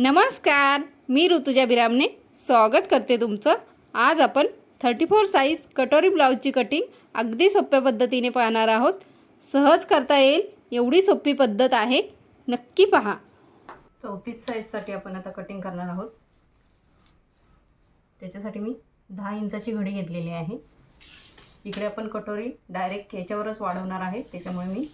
नमस्कार मी ऋतुजा बिरामने स्वागत करते तुमचं. आज आपण थर्टी फोर साईज कटोरी ब्लाऊजची कटिंग अगदी सोप्या पद्धतीने पाहणार आहोत. सहज करता येईल एवढी सोपी पद्धत आहे. नक्की पहा. चौतीस साईजसाठी आपण आता कटिंग करणार आहोत. त्याच्यासाठी मी दहा इंचाची घडी घेतलेली आहे. इकडे आपण कटोरी डायरेक्ट ह्याच्यावरच वाढवणार आहे. त्याच्यामुळे मी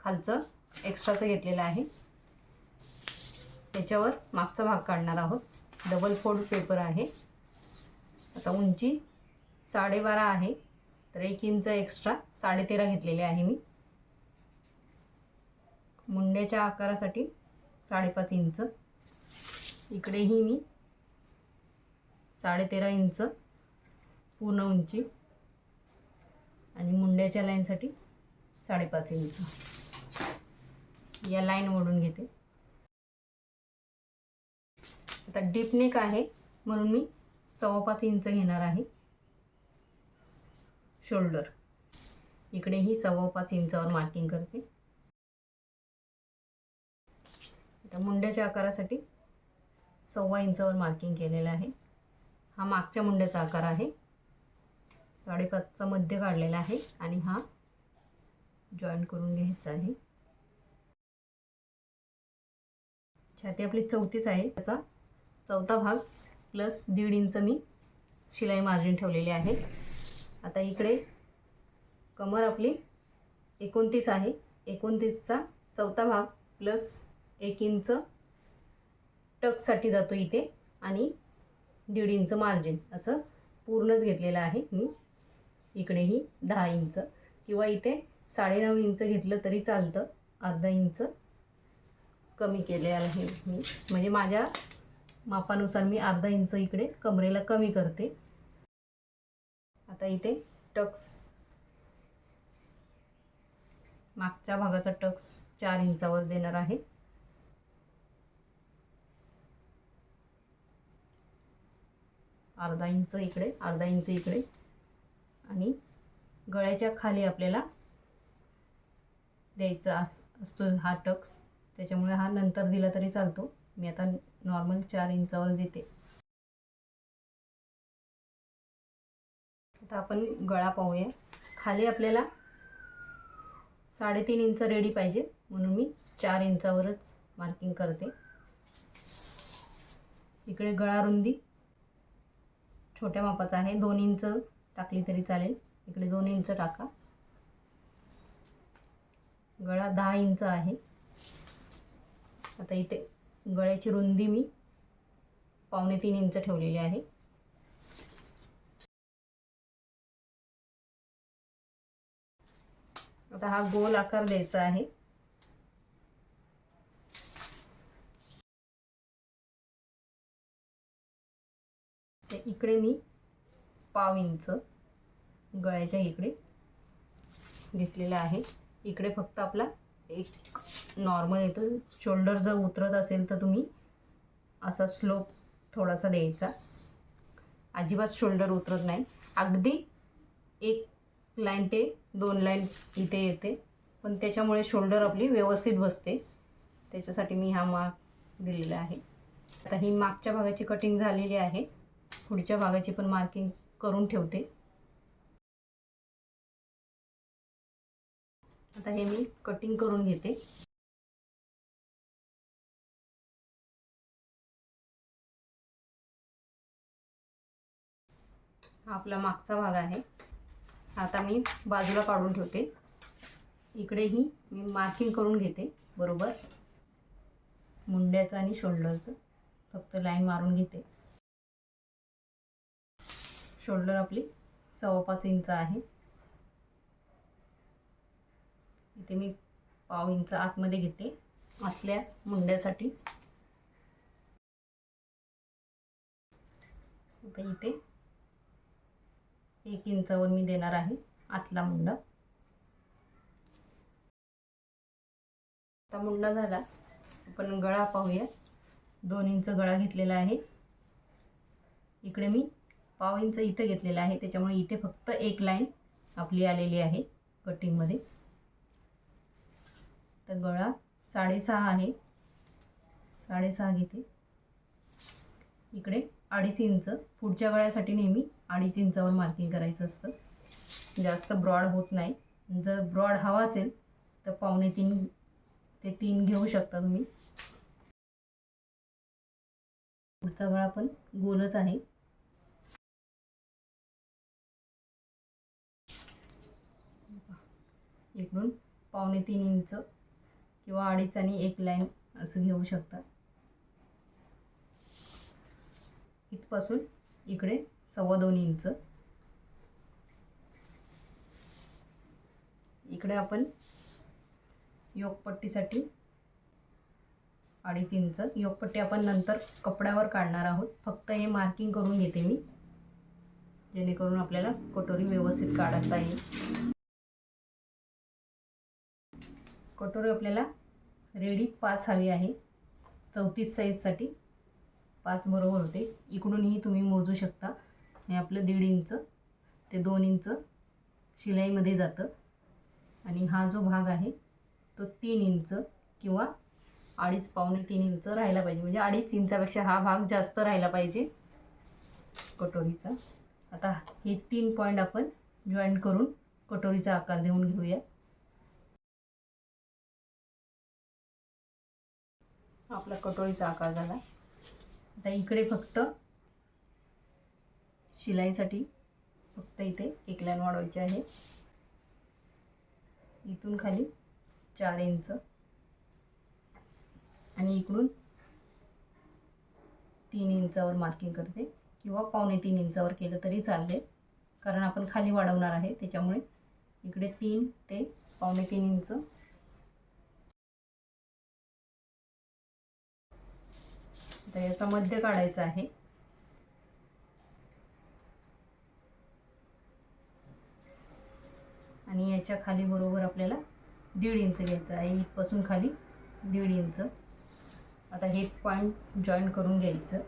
खालचं एक्स्ट्राचं घेतलेलं आहे. त्याच्यावर मागचा भाग काढणार आहोत. डबल फोल्ड पेपर आहे. आता उंची साडेबारा आहे. तर एक इंच एक्स्ट्रा साडेतेरा घेतलेले आहे मी. मुंड्याच्या आकारासाठी साडेपाच इंच. इकडेही मी साडेतेरा इंच पूर्ण उंची. आणि मुंड्याच्या लाईनसाठी साडेपाच इंच. या लाईन ओढून घेते. आता डीप नेक आहे. म्हणून मी सव्वा पाच इंच घेणार आहे. शोल्डर इकडेही सव्वा पाच इंचावर मार्किंग करते. आता मुंड्याच्या आकारासाठी सव्वा इंचावर मार्किंग केलेलं आहे. हा मागच्या मुंड्याचा आकार आहे. साडेपाचचा मध्य काढलेला आहे आणि हा जॉईन करून घ्यायचा आहे. छाती आपली चौतीस आहे. त्याचा चौथा भाग प्लस दीड इंच मी शिलाई मार्जिन ठेवलेली आहे. आता इकडे कमर आपली एकोणतीस आहे. एकोणतीसचा चौथा भाग प्लस एक इंच टकसाठी जातो इथे आणि दीड इंच मार्जिन असं पूर्णच घेतलेलं आहे मी. इकडेही दहा इंच किंवा इथे साडेनऊ इंच घेतलं तरी चालतं. अर्धा इंच कमी केले आहे मी. म्हणजे माझ्या मापानुसार मी अर्धा इंच इकडे कमरेला कमी करते. आता इथे टक्स. मागच्या भागाचा टक्स चार इंचावर देणार आहे. अर्धा इंच इकडे अर्धा इंच इकडे. आणि गळ्याच्या खाली आपल्याला द्यायचा अस असतो हा टक्स. त्याच्यामुळे हा नंतर दिला तरी चालतो. मी आता नॉर्मल चार इंचावर देते. आता आपण गळा पाहूया. खाली आपल्याला साडेतीन इंच रेडी पाहिजे. म्हणून मी चार इंचावरच मार्किंग करते. इकडे गळा रुंदी छोट्या मापाचा आहे. दोन इंच टाकली तरी चालेल. इकडे दोन इंच टाका. गळा दहा इंच आहे. आता इथे गळ्याची रुंदी मी पावणे तीन इंच ठेवलेली आहे. आता हा गोल आकार द्यायचा आहे. ते इकडे मी पाव इंच गळ्याच्या इकडे घेतलेला आहे. इकडे फक्त आपला एक नॉर्मल येतो शोल्डर जर उतरत असेल तर तुम्ही असा स्लोप थोडासा द्यायचा. अजिबात शोल्डर उतरत नाही. अगदी एक लाईन ते दोन लाईन इथे येते. पण त्याच्यामुळे शोल्डर आपली व्यवस्थित बसते. त्याच्यासाठी मी हा मार्क दिलेला आहे. आता ही मागच्या भागाची कटिंग झालेली आहे. पुढच्या भागाची पण मार्किंग करून ठेवते. आता हे मी कटिंग करून घेते. हा आपला मागचा भाग आहे. आता मी बाजूला काढून ठेवते. इकडेही मी मार्किंग करून घेते बरोबर? मुंड्याचं आणि शोल्डरचं फक्त लाईन मारून घेते. शोल्डर आपली सव्वा पाच इंच आहे. इथे मी पाव इंच आतमध्ये घेते आतल्या मुंड्यासाठी. आता इथे एक इंचावर मी देणार आहे आतला मुंडा. आता मुंडा झाला आपण गळा पाहूया. दोन इंच गळा घेतलेला आहे. इकडे मी पाव इंच इथं घेतलेला आहे त्याच्यामुळे इथे फक्त एक लाईन आपली आलेली आहे कटिंगमध्ये. तर गळा साडेसहा आहे. साडेसहा घेते. इकडे अडीच इंच. पुढच्या गळ्यासाठी नेहमी अडीच इंचावर मार्किंग करायचं असतं. जास्त ब्रॉड होत नाही. जर ब्रॉड हवा असेल तर पावणे तीन ते तीन घेऊ शकता तुम्ही. पुढचा गळा पण गोलच आहे. इकडून पावणे तीन इंच. किंवा अडीच आणि एक लाईन असं घेऊ शकता इथपासून इकडे सव्वा दोन इंच. इकडे आपण योगपट्टीसाठी अडीच इंच. योगपट्टी आपण नंतर कपड्यावर काढणार आहोत. फक्त हे मार्किंग करून घेते मी जेणेकरून आपल्याला कटोरी व्यवस्थित काढता येईल. कटोरी आपल्याला रेडी पाच हवी आहे. चौतीस साईजसाठी पाच बरोबर होते. इकडूनही तुम्ही मोजू शकता. हे आपलं दीड इंच ते दोन इंच शिलाईमध्ये जातं. आणि हा जो भाग आहे तो तीन इंच किंवा अडीच पावणे तीन इंच राहायला पाहिजे. म्हणजे अडीच इंचापेक्षा हा भाग जास्त राहायला पाहिजे कटोरीचा. आता हे तीन पॉईंट आपण जॉईंट करून कटोरीचा आकार देऊन घेऊया. आपला कटोरीचा आकार झाला. आता इकडे फक्त शिलाईसाठी फक्त इथे एक लाईन वाढवायची आहे. इथून खाली चार इंच. आणि इकडून तीन इंचावर मार्किंग करते किंवा पावणे तीन इंचावर केलं तरी चालते. कारण आपण खाली वाढवणार आहे त्याच्यामुळे इकडे तीन ते पावणे तीन इंच आता याचा मध्य काढायचा आहे. आणि याच्या खाली बरोबर आपल्याला दीड इंच घ्यायचं आहे. इथपासून खाली दीड इंच. आता हे पॉईंट जॉईन करून घ्यायचं.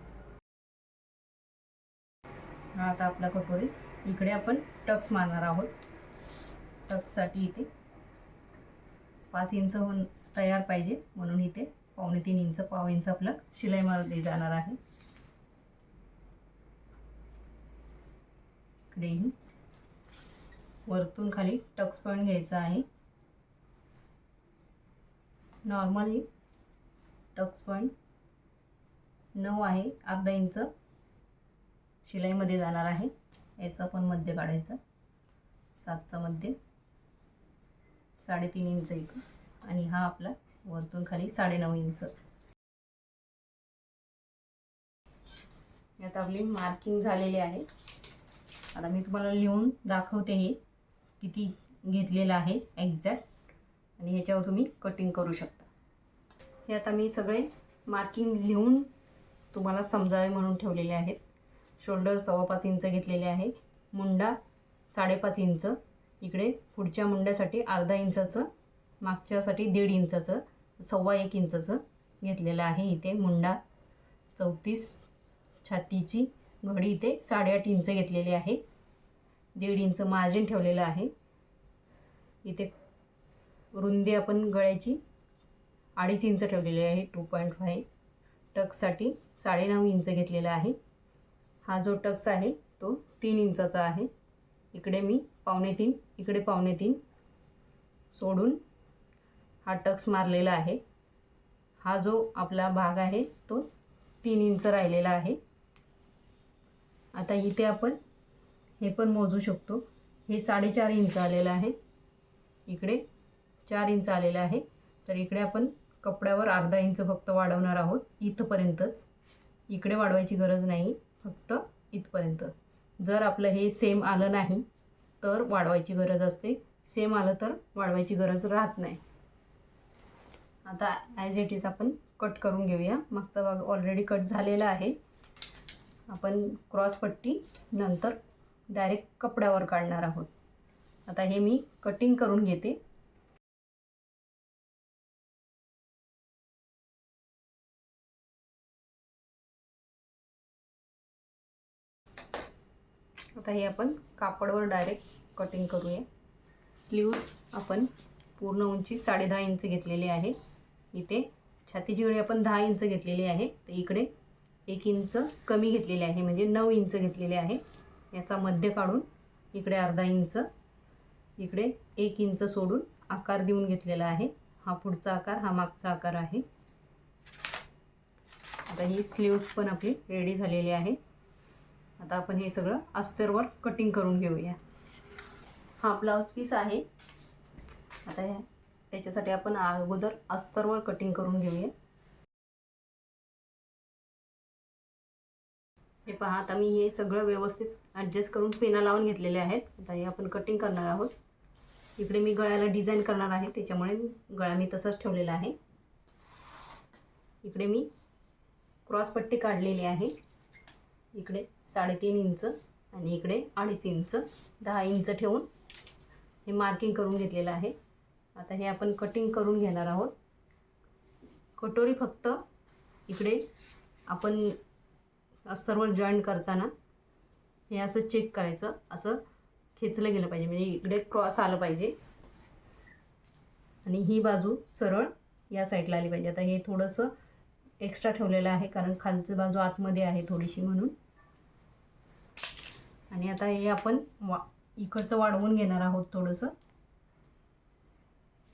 आता आपला कटोरी इकडे आपण टक्स मारणार आहोत. टक्ससाठी इथे पाच इंच होऊन तयार पाहिजे म्हणून इथे पावणे तीन इंच पाव इंच आपलं शिलाई मारली जाणार आहे. इकडेही वरतून खाली टक्स पॉईंट घ्यायचा आहे. नॉर्मली टक्स पॉईंट नऊ आहे अर्धा इंच शिलाईमध्ये जाणार आहे. याचा पण मध्य काढायचा. सातचा मध्य. साडेतीन इंच इथं. आणि हा आपला वरतून खाली साडेनऊ इंच. यात आपली मार्किंग झालेली आहे. आता मी तुम्हाला लिहून दाखवते हे किती घेतलेलं आहे एक्झॅक्ट आणि ह्याच्यावर तुम्ही कटिंग करू शकता. हे आता मी सगळे मार्किंग लिहून तुम्हाला समजावे म्हणून ठेवलेले आहेत. शोल्डर सव्वा पाच इंच घेतलेले आहे. मुंडा साडेपाच इंच. इकडे पुढच्या मुंड्यासाठी अर्धा इंचाचं मागच्यासाठी दीड इंचाचं. सव्वा एक इंचाचं घेतलेलं आहे इथे मुंडा चौतीस छातीची घडी इथे साडेआठ इंच घेतलेली आहे. दीड इंच मार्जिन ठेवलेलं आहे. इथे रुंदी आपण गळ्याची अडीच इंच ठेवलेली आहे टू पॉईंट फाय टक्ससाठी साडेनऊ इंच घेतलेला आहे. हा जो टक्स आहे तो तीन इंचाचा आहे. इकडे मी पावणे तीन इकडे पावणे तीन सोडून हा टक्स मारलेला आहे. हा जो आपला भाग आहे तो तीन इंच राहिलेला आहे. आता इथे आपण हे पण मोजू शकतो. हे साडेचार इंच आलेलं आहे. इकडे चार इंच आलेलं आहे. तर इकडे आपण कपड्यावर अर्धा इंच फक्त वाढवणार आहोत. इथपर्यंतच. इकडे वाढवायची गरज नाही. फक्त इथपर्यंत. जर आपलं हे सेम आलं नाही तर वाढवायची गरज असते. सेम आलं तर वाढवायची गरज राहत नाही. आता ॲज इट इज आपण कट करून घेऊया. मागचा भाग ऑलरेडी कट झालेला आहे. आपण क्रॉस पट्टी नंतर डायरेक्ट कपड्यावर काढणार आहोत. आता हे मी कटिंग करून घेते. आता हे आपण कापडवर डायरेक्ट कटिंग करूया. स्लीव्ज आपण पूर्ण उंची साडेदहा इंच घेतलेली आहे. इथे छातीची वेळी आपण दहा इंच घेतलेली आहे. तर इकडे एक इंच कमी घेतलेले आहे म्हणजे नऊ इंच घेतलेले आहे. याचा मध्य काढून इकडे अर्धा इंच इकडे एक इंच सोडून आकार देऊन घेतलेला आहे. हा पुढचा आकार हा मागचा आकार आहे. आता ही स्लीव्ज पण आपली रेडी झालेली आहे. आता आपण हे सगळं अस्तरवर कटिंग करून घेऊया. हा ब्लाऊज पीस आहे. आता ह्या त्याच्यासाठी आपण अगोदर अस्तरवर कटिंग करून घेऊया. हे पहा आता मी हे सगळं व्यवस्थित ॲडजस्ट करून पेना लावून घेतलेले आहेत. आता हे आपण कटिंग करणार आहोत. इकडे मी गळ्याला डिझाईन करणार आहे त्याच्यामुळे गळा मी तसंच ठेवलेला आहे. इकडे मी क्रॉस पट्टी काढलेली आहे. इकडे साडेतीन इंच आणि इकडे अडीच इंच दहा इंच ठेवून हे मार्किंग करून घेतलेलं आहे. आता हे आपण कटिंग करून घेणार आहोत. कटोरी फक्त इकडे आपण अस्तरवर जॉईन करताना हे असं चेक करायचं. असं खेचलं गेलं पाहिजे. म्हणजे इकडे क्रॉस आलं पाहिजे. आणि ही बाजू सरळ या साईडला आली पाहिजे. आता हे थोडंसं एक्स्ट्रा ठेवलेलं आहे कारण खालचं बाजू आतमध्ये आहे थोडीशी म्हणून. आणि आता हे आपण वा इकडचं वाढवून घेणार आहोत थोडंसं.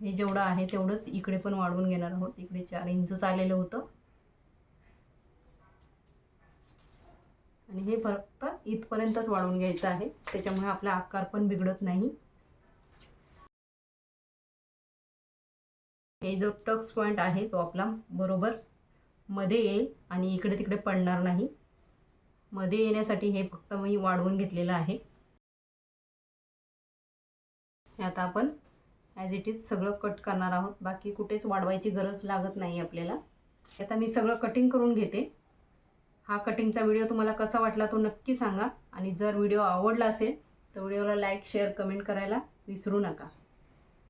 हे जेवढं आहे तेवढंच इकडे पण वाढवून घेणार आहोत. इकडे चार इंच आलेलं होतं. आणि हे फक्त इथपर्यंतच वाढवून घ्यायचं आहे. त्याच्यामुळे आपला आकार पण बिघडत नाही. हे जो टक्स पॉईंट आहे तो आपला बरोबर मध्ये येईल आणि इकडे तिकडे पडणार नाही. मध्ये येण्यासाठी हे फक्त मी वाढवून घेतलेलं आहे. हे आता आपण ॲज इट इज सगळं कट करणार आहोत. बाकी कुठेच वाढवायची गरज लागत नाही आपल्याला. आता मी सगळं कटिंग करून घेते. हा कटिंगचा व्हिडिओ तुम्हाला कसा वाटला तो नक्की सांगा. आणि जर व्हिडिओ आवडला असेल तर व्हिडिओला लाईक शेअर कमेंट करायला विसरू नका.